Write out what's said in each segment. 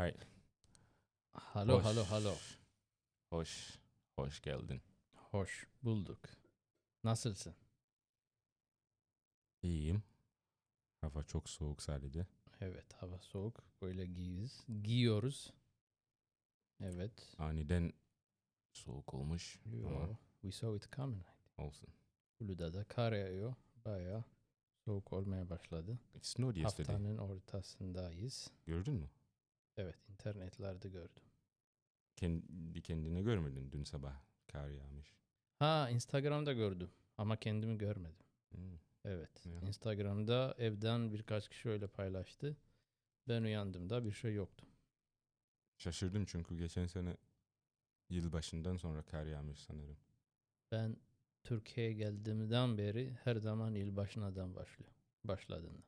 Alright. Halo Hoş. halo halo. Hoş. Hoş geldin. Hoş bulduk. Nasılsın? İyiyim. Hava çok soğuk sadece. Evet hava soğuk. Böyle giyiyoruz. Giyiyoruz. Evet. Aniden soğuk olmuş. Yo, Ama we saw it coming. olsun. Uludağ'da kar yağıyor. Bayağı soğuk olmaya başladı. It snowed yesterday. Haftanın ortasındayız. Gördün mü? Evet internetlerde gördüm. Kendi kendine görmedin dün sabah kar yağmış. Ha Instagram'da gördüm ama kendimi görmedim. Hmm. Evet. Ya. Instagram'da evden birkaç kişi öyle paylaştı. Ben uyandığımda bir şey yoktu. Şaşırdım çünkü geçen sene yılbaşından sonra kar yağmış sanırım. Ben Türkiye'ye geldiğimden beri her zaman yılbaşınadan başlıyor. Başladığında.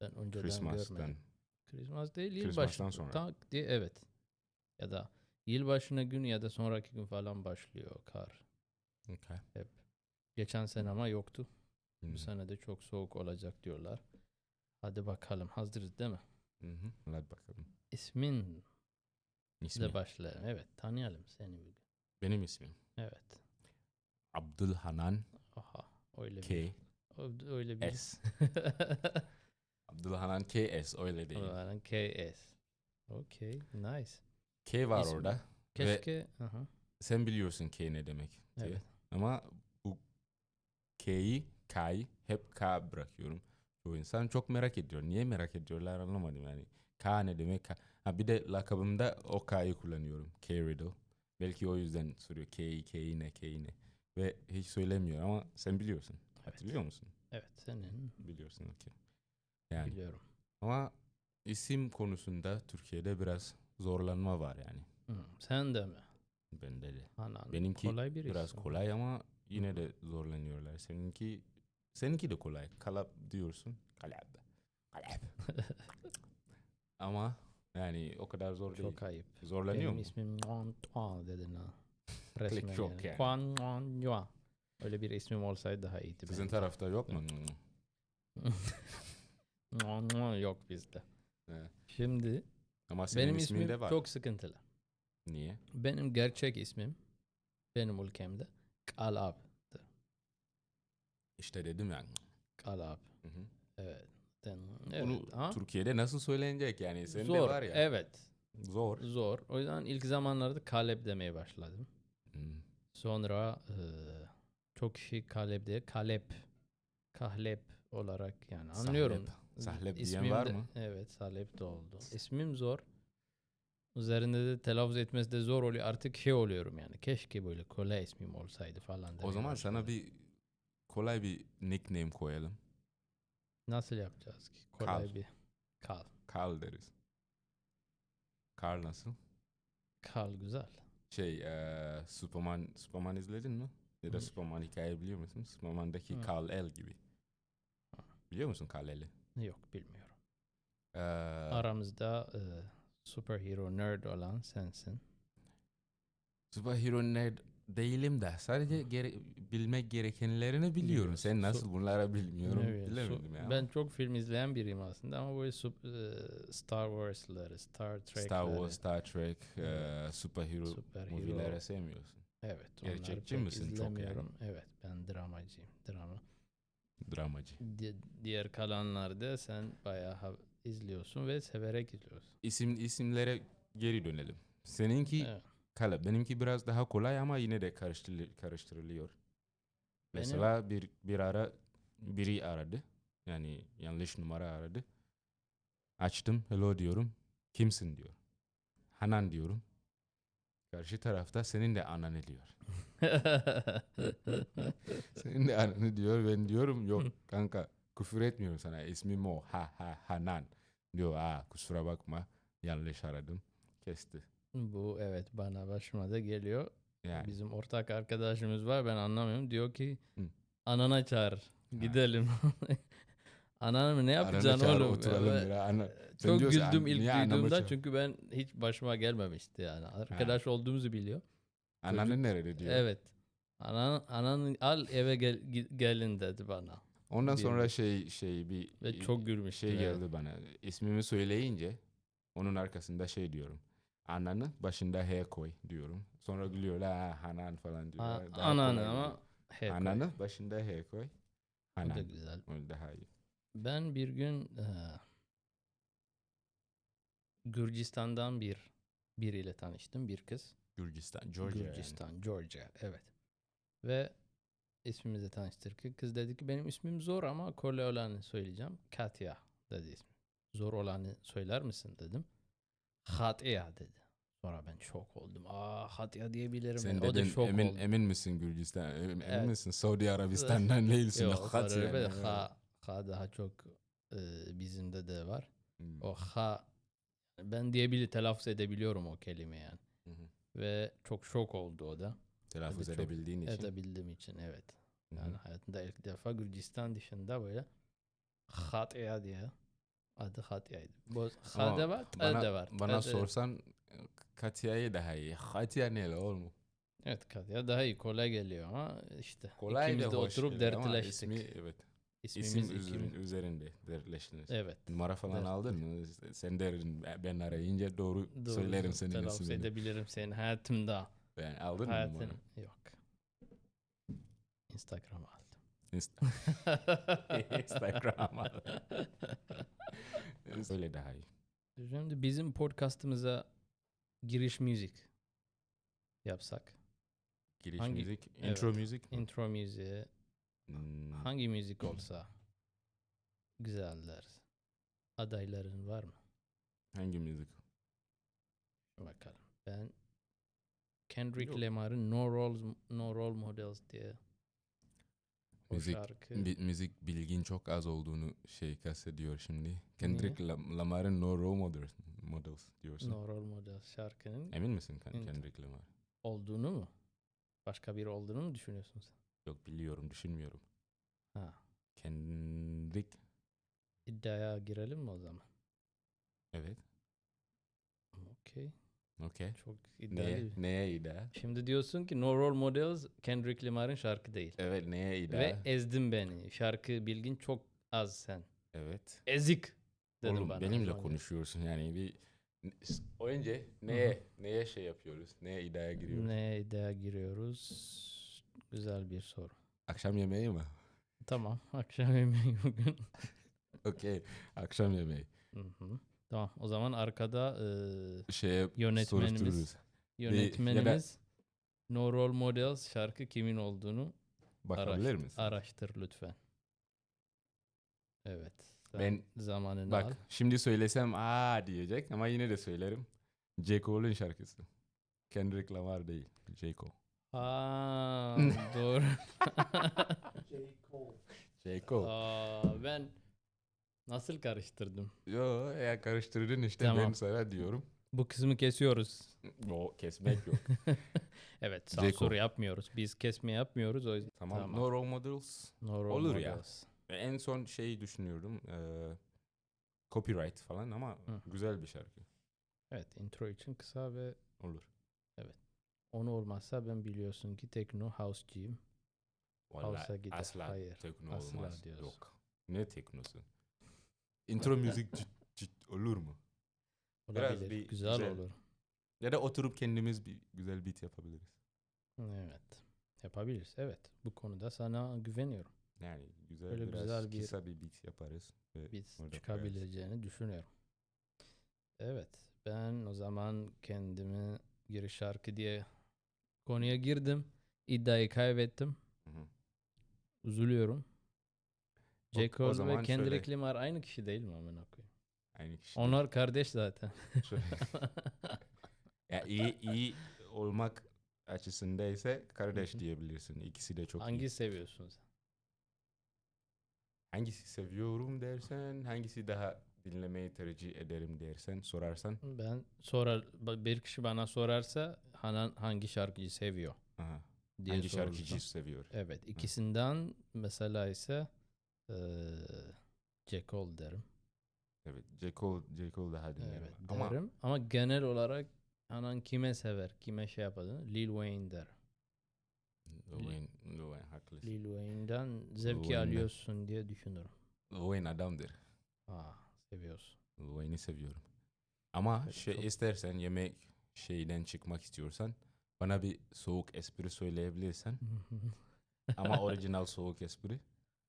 Ben önceden Christmas'tan. görmedim. Christmas değil Christmas'tan yılbaşı. sonra. Tak diye evet. Ya da yılbaşına gün ya da sonraki gün falan başlıyor kar. Okay. Geçen sene ama yoktu. Hmm. Bu sene de çok soğuk olacak diyorlar. Hadi bakalım hazırız değil mi? Hı hı. Hadi bakalım. İsmin İsmi. de başlayalım. Evet tanıyalım seni bugün. Benim ismim. Evet. Abdülhanan Aha öyle K. bir. Öyle bir. S. Abdülhanan K S öyle değil. Olarak KS. Okay, nice. K var İsmi. orada. Ve Keşke aha, sen biliyorsun K ne demek diye. evet. Ama bu K'yi, K'yı hep K bırakıyorum. Çoğu insan çok merak ediyor. Niye merak ediyorlar anlamadım yani. K ne demek? K. Ha bir de lakabımda o K'yı kullanıyorum. K Riddle. Belki o yüzden soruyor K'yi, K'yi ne, K'yi ne. Ve hiç söylemiyor ama sen biliyorsun. Hatırlıyor musun? Evet senin Biliyorsun okey. Yani biliyorum. ama isim konusunda Türkiye'de biraz zorlanma var yani. Hı, sen de mi? Bende de. Hanan. Benimki kolay bir Biraz isim. kolay ama yine de zorlanıyorlar. Seninki seninki de kolay. Kalap diyorsun. Kalap. Kalap. ama yani o kadar zor değil. Çok ayıp. Zorlanıyor Benim mu? ismim Tuan dedin ha. Resmen yok yani. yani. Kuan Yuan. Öyle bir ismim olsaydı daha iyiydi. Sizin bence. tarafta yok mu? Yok bizde. Evet. Şimdi Ama senin benim ismin ismim de var. çok sıkıntılı. Niye? Benim gerçek ismim benim ülkemde Kalab. İşte dedim ya. Kalab. Hı hı. Evet. Den- Bunu evet. ha? Türkiye'de nasıl söylenecek yani? Senin Zor. de var ya. Evet. Zor. Zor. O yüzden ilk zamanlarda Kaleb demeye başladım. Hmm. Sonra eee, çok kişi Kaleb diye Kalep, Kahlep olarak yani anlıyorum. Sahlep. Sahlep diyen İsmim var de- mı? Evet, Salep de oldu. İsmim zor. Üzerinde de telaffuz etmesi de zor oluyor. Artık şey oluyorum yani. Keşke böyle kolay ismim olsaydı falan. O zaman sana bir kolay bir nickname koyalım. Nasıl yapacağız ki? Kolay Kal. bir Kal. Carl deriz. Carl nasıl? Kal güzel. Şey, eee Superman, Superman izledin mi? Ya da Hı. Superman hikaye biliyor musun? Superman'daki. Kal El gibi. Biliyor musun Kal El'i? Yok bilmiyorum. Eee, Aramızda eee superhero nerd olan sensin. superhero nerd değilim de sadece gere- bilmek gerekenlerini biliyorum. Sen nasıl bunlara bilmiyorum Evet, bilemedim ya. Ben çok film izleyen biriyim aslında ama böyle sup- eee, Star Wars'ları, Star Trek'leri, Star Wars, Star Trek, Evet. superhero superhero. movie'lere sevmiyorsun. Evet, Gerçekçi misin çok yani? Evet, ben dramacıyım. Drama. Dramacı. Di- diğer kalanlarda sen bayağı ha- izliyorsun ve severek izliyorsun. İsim isimlere geri dönelim. Seninki Evet. Kala. Benimki biraz daha kolay ama yine de karıştırıl- karıştırılıyor. Mesela bir bir ara biri aradı. Yani yanlış numara aradı. Açtım. Hello diyorum. Kimsin diyor. Hanan diyorum. Karşı tarafta senin de ananı diyor. Senin de ananı diyor. Ben diyorum yok kanka küfür etmiyorum sana. İsmim o. Ha ha Hanan. Diyor aa kusura bakma. Yanlış aradım. Kesti. Bu evet bana başıma da geliyor. Yani Bizim ortak arkadaşımız var ben anlamıyorum. Diyor ki Hı. anana çağır. Gidelim. Ananı mı ne yapacaksın çağır, oğlum? oturalım bir ana- Sen Çok diyorsun, güldüm "An- ilk niye anamı duyduğumda çağır?" çünkü ben hiç başıma gelmemişti yani. Arkadaş olduğumuzu biliyor. Ananı nerede diyor. Evet. Anan, ananı al eve gel, gi- gelin dedi bana. Ondan Bir- sonra şey şey bir Ve çok gülmüştüm. şey evet. geldi bana. İsmimi söyleyince Onun arkasında şey diyorum. Ananı başında H koy diyorum. Sonra gülüyorlar ha hanan falan A- diyorlar. Daha ananı ama he koy. Ananı başında H koy. Bu da Hanan. güzel. Öyle daha iyi. Ben bir gün eee, Gürcistan'dan bir biriyle tanıştım. Bir kız. Gürcistan, Georgia yani. Gürcistan, Georgia. Evet. Ve ismimizi tanıştırdık. Kız dedi ki benim ismim zor ama kolay olanı söyleyeceğim. Katya dedi ismi. Zor olanı söyler misin dedim. Hatya dedi. Sonra ben şok oldum. Aa Hatya diyebilirim. Sen o da şok emin, oldu. emin misin Gürcistan? Emin, emin Evet. misin? Suudi Arabistan'dan değilsin. Yok, Hat sonra böyle yani. ha, ha daha çok e, bizimde de var. Hmm. O ha ben diyebilir telaffuz edebiliyorum o kelime yani. Hı hı. Ve çok şok oldu o da. Telaffuz çok edebildiğin için. Edebildiğim için evet. Hı hı. Yani hayatımda ilk defa Gürcistan dışında böyle Hatya diye adı Hatya'ydı. Bu Ama ha da var, bana, da var. bana da- sorsan Katya'yı daha iyi. Katya ne oğlum? Evet Katya daha iyi kolay geliyor ama işte Kolay ikimiz de hoş oturup geliyor ama dertleştik. ismi, evet. İsmimiz İsim üzerinde, üzerinde dertleştiniz. Evet. Numara falan Dert- aldın mı? Sen derin ben arayınca doğru, Doğru söylerim senin telaffuz ismini. edebilirim senin hayatımda. Yani aldın mı Hayatın numara? yok. Instagram aldım. Insta- Instagram al. Öyle daha iyi. Şimdi bizim podcastımıza giriş müzik yapsak. Giriş Hangi- müzik, evet. intro müzik. mi? Intro müziği hangi müzik olsa güzeller. Adayların var mı? hangi müzik? Bakalım. Ben Kendrick Yok. Lamar'ın No Role, no Role Models diye o Müzik- şarkı. Bi- müzik bilgin çok az olduğunu şey kastediyor şimdi. Kendrick Lam- Lamar'ın No Role Models, models diyorsun. No Role Models şarkının Emin misin Kendrick Lamar? olduğunu mu? Başka biri olduğunu mu düşünüyorsun sen? Yok biliyorum, düşünmüyorum. Ha. Kendrick, İddiaya girelim mi o zaman? evet. Okey. Okey. Çok iddialı. Neye, neye iddia? Şimdi diyorsun ki No Role Models Kendrick Lamar'ın şarkı değil. Evet, neye iddia? Ve ezdin beni. Şarkı bilgin çok az sen. evet. Ezik dedim Oğlum bana. benimle Sonra. konuşuyorsun yani bir önce neye neye şey yapıyoruz? Neye iddiaya giriyoruz? Ne iddiaya giriyoruz? Güzel bir soru. Akşam yemeği mi? Tamam. Akşam yemeği bugün. Okey. Akşam yemeği. Hı hı. Tamam. O zaman arkada e, Şeye Yönetmenimiz- yönetmenimiz No Role Models şarkı kimin olduğunu Bakabilir araştır, misin? araştır lütfen. Evet. Ben- zamanını Bak al. şimdi söylesem aa diyecek ama yine de söylerim. J. Cole'un şarkısı. Kendrick Lamar değil. J. Cole. Ha doğru. J. Cole. Aa, ben nasıl karıştırdım? Yo ya karıştırdın işte ben Tamam. sana diyorum. Bu kısmı kesiyoruz. O kesmek yok. Evet J. sansür Cole. yapmıyoruz. Biz kesme yapmıyoruz. O yüzden tamam. Tamam. No Role Models. no role Olur ya. models. En son şeyi düşünüyordum. eee, copyright falan ama Hı. güzel bir şarkı. Evet intro için kısa ve Olur. Onu olmazsa ben biliyorsun ki tekno house'ciyim. House'a gider. asla Hayır, tekno asla olmaz. diyorsun. Yok. Ne teknosu? Intro müzik cıt cıt olur mu? Biraz Olabilir. bir güzel, güzel- olur. Ya da oturup kendimiz bir güzel beat yapabiliriz. Evet. Yapabiliriz. Evet. Bu konuda sana güveniyorum. Yani güzel Böyle biraz güzel bir- kısa bir beat yaparız. ve orada çıkabileceğini düşünüyorum. Evet. Ben o zaman kendimi giriş şarkı diye konuya girdim. İddiayı kaybettim. Hı hı. Üzülüyorum. O- J. o Cole ve Kendrick şöyle- Lamar aynı kişi değil mi amına koyayım? Aynı kişi. Onlar kardeş zaten. Ya iyi iyi olmak açısında ise kardeş Hı hı. diyebilirsin. İkisi de çok iyi. Hangi seviyorsun sen? Hangisi seviyorum dersen, hangisi daha dinlemeyi tercih ederim dersen, sorarsan. Ben sorar bir kişi bana sorarsa Hanan hangi şarkıcı seviyor Aha, diye hangi sorursam. şarkıcı seviyor? Evet, ikisinden mesela ise eee J. Cole derim. Evet, J. Cole, J. Cole daha dinlerim. Evet, Ama derim. Ama genel olarak Hanan kime sever, kime şey yapadığını Lil Wayne der. Lil Wayne, Lil Wayne haklısın. Lil Wayne'den zevki Wayne'den. alıyorsun diye düşünürüm. Lil Wayne adamdır. Aa, seviyorsun. Lil Wayne'i seviyorum. Ama Evet, şey çok- istersen yemek şeyden çıkmak istiyorsan bana bir soğuk espri söyleyebilirsen ama orijinal soğuk espri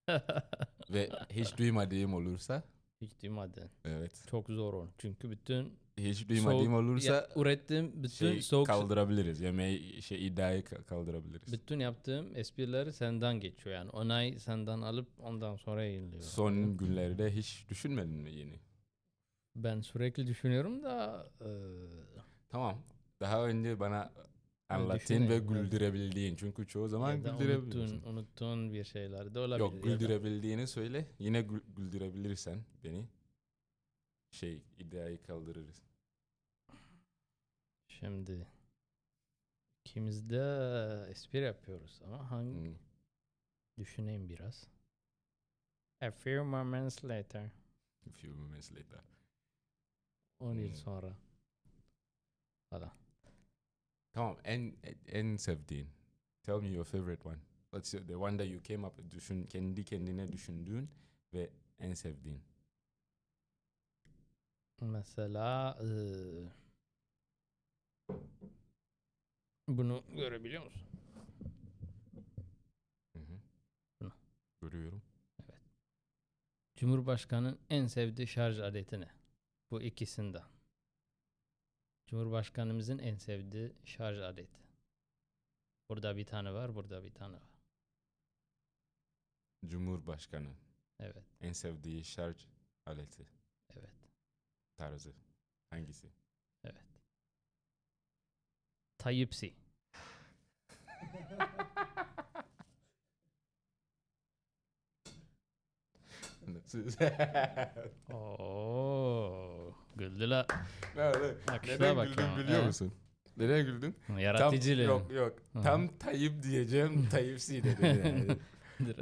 ve hiç duymadığım olursa Hiç duymadın. evet Çok zor o. Çünkü bütün hiç duymadığım soğuk- olursa ya, ürettiğim bütün şey soğuk kaldırabiliriz. Yemeği şey iddiayı ka- kaldırabiliriz. bütün yaptığım esprileri senden geçiyor yani. Onay senden alıp ondan sonra yayınlıyor. Son günlerde hiç düşünmedin mi yeni? Ben sürekli düşünüyorum da eee, Tamam. Daha önce bana anlattığın ve güldürebildiğin. Çünkü çoğu zaman unuttun, unuttun bir şeyler de olabilir. Yok da- güldürebildiğini söyle. Yine gül- güldürebilirsen beni şey iddiayı kaldırırız. Şimdi ikimiz de espri yapıyoruz ama hangi Hmm. düşüneyim biraz. A few moments later. A few moments later. 10 yıl Hmm. sonra. Falan. Tamam en en sevdiğin. Tell me your favorite one. What's your- the one that you came up düşün kendi kendine düşündüğün ve en sevdiğin. Mesela eee, bunu görebiliyor musun? Hı hı. Bunu. Görüyorum. Cumhurbaşkanının en sevdiği şarj aleti ne? Bu ikisinden. Cumhurbaşkanımızın en sevdiği şarj aleti. Burada bir tane var, burada bir tane var. Cumhurbaşkanı Evet, en sevdiği şarj aleti evet, tarzı hangisi? evet. Type-C. Oo, ne, Bak neden şuna bak ya, biliyor he. musun? Neden güldün? Tam, Yaratıcılığı. yok yok. Tam Tayyip diyeceğim. Tayyip C dedim yani.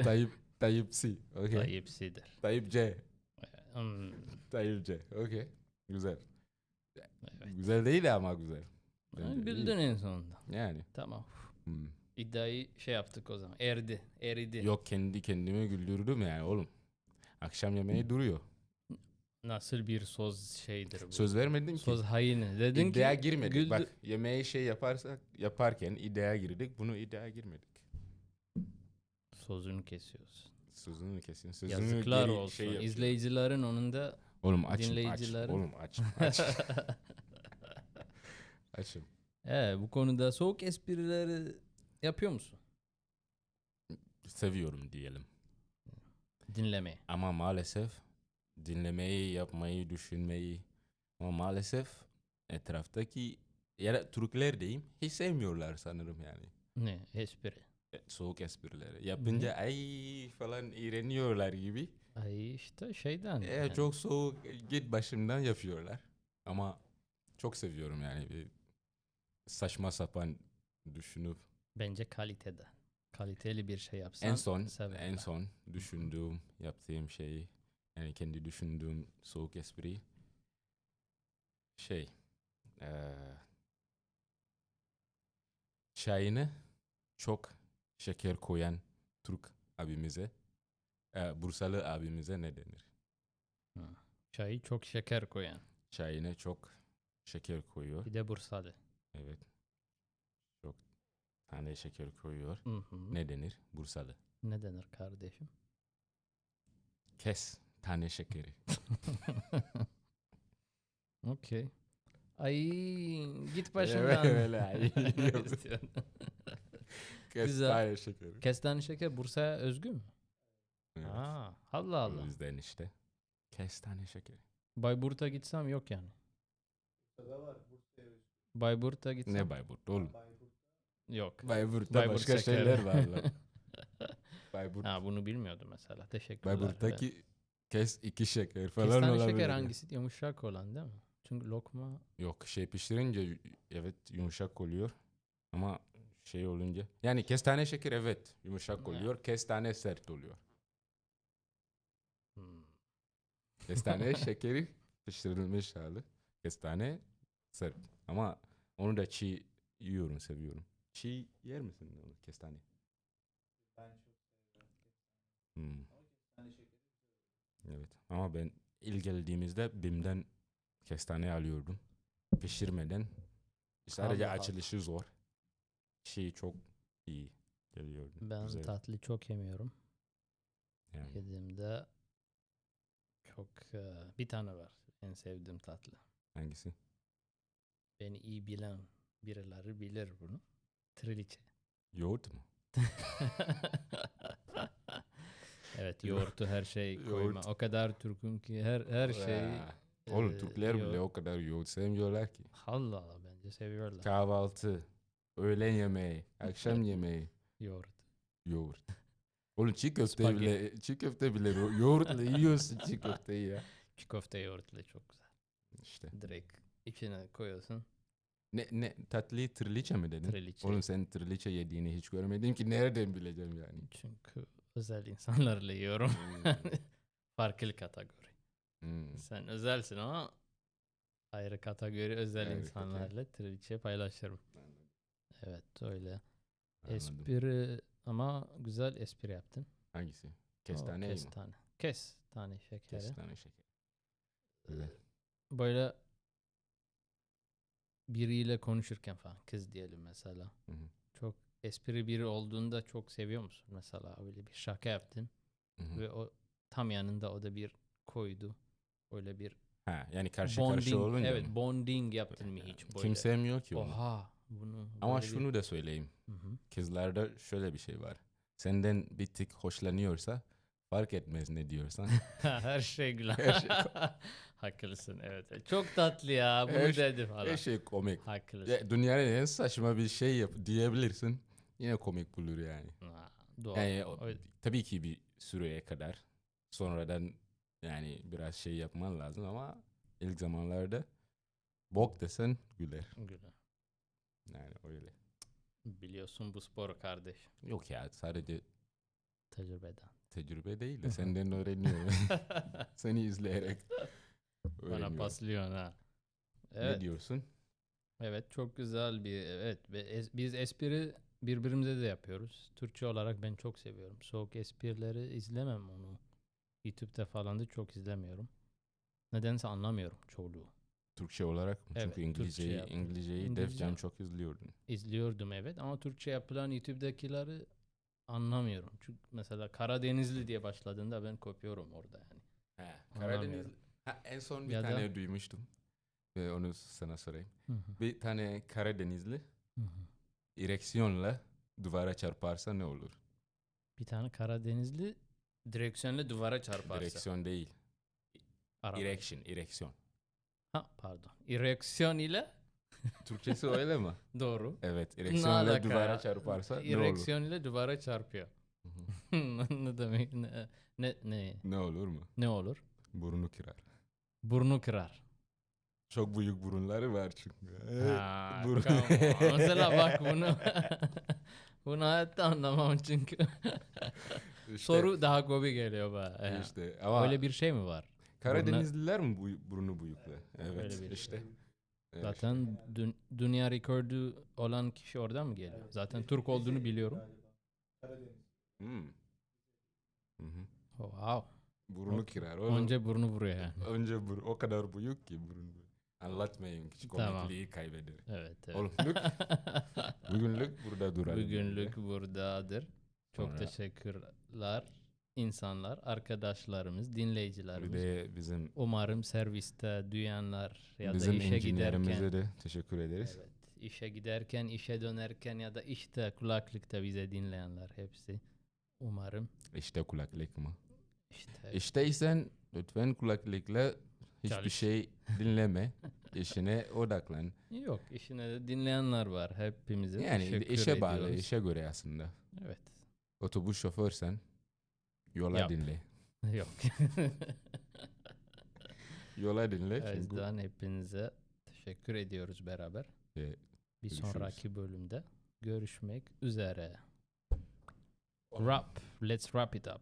Tayyip Tayyip C. Okay. Type-C'dir. Tayyip C. Hmm, Tayyip C. Okay. Güzel. evet. Güzel değil ama güzel. Ha, Bence. Güldün en sonunda. Yani. Tamam. hmm. İddiayı şey yaptık o zaman. Erdi. Eridi. Yok kendi kendimi güldürdüm yani oğlum. Akşam yemeği duruyor. Nasıl bir söz şeydir bu? Söz vermedin ki. Söz haini. Dedin iddiaya ki girmedik. güldü- Bak yemeği şey yaparsak yaparken iddiaya girdik. Bunu iddiaya girmedik. Sözünü kesiyoruz. Sözünü kesin. Sözünü Yazıklar geri olsun. şey yapıyor. İzleyicilerin onun da Oğlum açım aç. dinleyicilerin- Oğlum aç. Aç. Açım. Ee, bu konuda soğuk esprileri yapıyor musun? Seviyorum diyelim. Dinlemeyi. Ama maalesef dinlemeyi, yapmayı, düşünmeyi ama maalesef etraftaki ya Türkler diyeyim hiç sevmiyorlar sanırım yani. Ne? Espri. E, Soğuk esprileri. Yapınca ay falan iğreniyorlar gibi. Ay işte şeyden. E, yani. Çok soğuk git başımdan yapıyorlar. Ama çok seviyorum yani. Bir saçma sapan düşünüp Bence kalitede. Kaliteli bir şey yapsan. en son severler. en son düşündüğüm yaptığım şeyi yani kendi düşündüğüm soğuk espri şey eee çayını çok şeker koyan Türk abimize eee, Bursalı abimize ne denir? Çayı çok şeker koyan. Çayına çok şeker koyuyor. Bir de Bursalı. Evet. Çok tane şeker koyuyor. Hı hı. Ne denir? Bursalı. Ne denir kardeşim? Kes tane şekeri. Okey. Ay git başımdan. öyle, ay. İstiyorsun. Kes Güzel. şekeri. Kestane şeker Bursa'ya özgü mü? Evet. Aa, Allah Allah. O yüzden işte. Kestane şekeri. Bayburt'a gitsem yok yani. Bayburt'a gitsem Ne Bayburt oğlum? yok. Bayburt'ta Bayburt başka şekeri. şeyler var lan. Bayburt, Ha bunu bilmiyordum mesela. Teşekkürler. Bayburt'taki kes iki şeker Evet. falan Kestane olabilir. şeker hangisi? Yumuşak olan değil mi? Çünkü lokma Yok şey pişirince evet yumuşak oluyor. Ama şey olunca. Yani kestane şeker evet yumuşak Evet. oluyor. Kestane sert oluyor. hmm, Kestane şekeri pişirilmiş hali. Kestane sert. Ama onu da çiğ yiyorum, seviyorum. Çiğ yer misin onu kestane? Hmm. Evet ama ben ilk geldiğimizde BİM'den kestane alıyordum. Pişirmeden sadece Allah. açılışı zor. Şey çok iyi geliyordu. Ben Güzel. tatlı çok yemiyorum. Yani. Yediğimde çok e, bir tane var en sevdiğim tatlı. Hangisi? Beni iyi bilen birileri bilir bunu. Triliçe. Yoğurt mu? evet yoğurtu her şey koyma. Yoğurt. O kadar Türk'üm ki her her şey. Oğlum e, Türkler bile yoğurt- o kadar yoğurt sevmiyorlar ki. Allah Allah bence seviyorlar Kahvaltı, öğlen yemeği, akşam yemeği, yoğurt. yoğurt. Oğlum çiğ köfte bile, çiğ köfte bile yo- yoğurtla yiyorsun çiğ köfteyi ya. Çiğ köfte yoğurtla çok güzel. İşte. Direkt içine koyuyorsun. Ne, ne tatlıyı triliçe mi dedin? Triliçe. Oğlum sen triliçe yediğini hiç görmedim ki nereden bileceğim yani. Çünkü özel insanlarla yiyorum. Hmm, Farklı kategori. hmm. Sen özelsin ama ayrı kategori özel Ayrı insanlarla triliçe paylaşırım. Evet öyle. Anladım. Espri ama güzel espri yaptın. Hangisi? O Kestane mi? Kestane. Kestane şekeri. Kestane şeker. Ee, Güzel. Böyle biriyle konuşurken falan kız diyelim mesela. Hı hı. Espri biri olduğunda çok seviyor musun mesela öyle bir şaka yaptın Hı hı. ve o tam yanında o da bir koydu. Öyle bir Ha, yani karşı karşı bonding olunca evet mı? bonding yaptın mı hiç böyle? Kim sevmiyor ki onu? Oha bunu Ama bir- şunu da söyleyeyim. Hı hı. Kızlarda şöyle bir şey var. Senden bir tık hoşlanıyorsa fark etmez ne diyorsan. Her şey güzel. Her şey Haklısın evet. Çok tatlı ya bunu Her şey- dedi falan. Her şey komik. Haklısın. Ya, dünyanın en saçma bir şey yap diyebilirsin. Yine komik bulur yani. Ha, doğru. Yani o- tabii ki bir süreye kadar sonradan yani biraz şey yapman lazım ama ilk zamanlarda bok desen güler. güzel. Yani öyle. Biliyorsun bu spor kardeş. Yok ya sadece Tecrübeden. tecrübe değil de senden öğreniyorum. Seni izleyerek Bana paslıyorsun ha. Ne Evet. diyorsun? Evet çok güzel bir evet biz espri birbirimize de yapıyoruz. Türkçe olarak ben çok seviyorum. Soğuk esprileri izlemem onu. YouTube'da falan da çok izlemiyorum. Nedense anlamıyorum çoğu. Türkçe olarak mı? Evet, Çünkü İngilizceyi. İngilizceyi İngilizce- Def Jam çok izliyordun. İzliyordum evet ama Türkçe yapılan YouTube'dakileri anlamıyorum. Çünkü mesela Karadenizli diye başladığında ben kopuyorum orada yani. He, Anlamıyorum. Ha, en son bir Ya da- tane duymuştum. Ve onu sana sorayım. Hı hı, Bir tane Karadenizli hı hı. ereksiyonla duvara çarparsa ne olur? Bir tane Karadenizli direksiyonla duvara çarparsa. Direksiyon değil. Araba. Erection, ereksiyon. Ha pardon. Ereksiyon ile Türkçesi öyle mi? doğru. Evet, ereksiyonla duvara çarparsa ne olur? Ereksiyon ile duvara çarpıyor. Ne demek? Ne, ne, ne, ne olur mu? ne olur? Burnu kırar. Burnu kırar. Çok büyük burunları var çünkü. Ha, burun- come on. Mesela bak bunu bunu hayatta anlamam çünkü. İşte- Soru daha komik geliyor bana. İşte ama Öyle bir şey mi var? Karadenizliler mi bu, burnu büyükler? Evet Öyle bir işte. şey. Evet. Zaten dün- dünya rekordu olan kişi oradan mı geliyor? Zaten Türk olduğunu biliyorum. Hmm. Hı hı. Oh, wow. Burnu kırar. Oğlum, Önce burnu yani. önce bur o kadar büyük ki burun. Anlatmayın hiç Tamam. komikliği kaybeder. Evet. evet. Oğlum bugün- bugünlük burada duralım. Bugünlük buradadır. Çok Sonra- teşekkürler insanlar, arkadaşlarımız, Bir dinleyicilerimiz. de bizim Umarım serviste duyanlar ya da bizim işe incinlerimize giderken de teşekkür ederiz. evet, işe giderken, işe dönerken ya da işte kulaklıkta bize dinleyenler hepsi. Umarım İşte kulaklık mı? işte İşteysen lütfen kulaklıkla hiçbir Çalış. şey dinleme. İşine odaklan. yok işine de dinleyenler var hepimize. Yani işe bağlı, ediyoruz. işe göre aslında. Evet. Otobüs şoförsen yola Yap. dinle. Yok. Yola dinle o çünkü yüzden hepinize teşekkür ediyoruz beraber. Ve Bir görüşürüz. sonraki bölümde görüşmek üzere. Wrap. Let's wrap it up.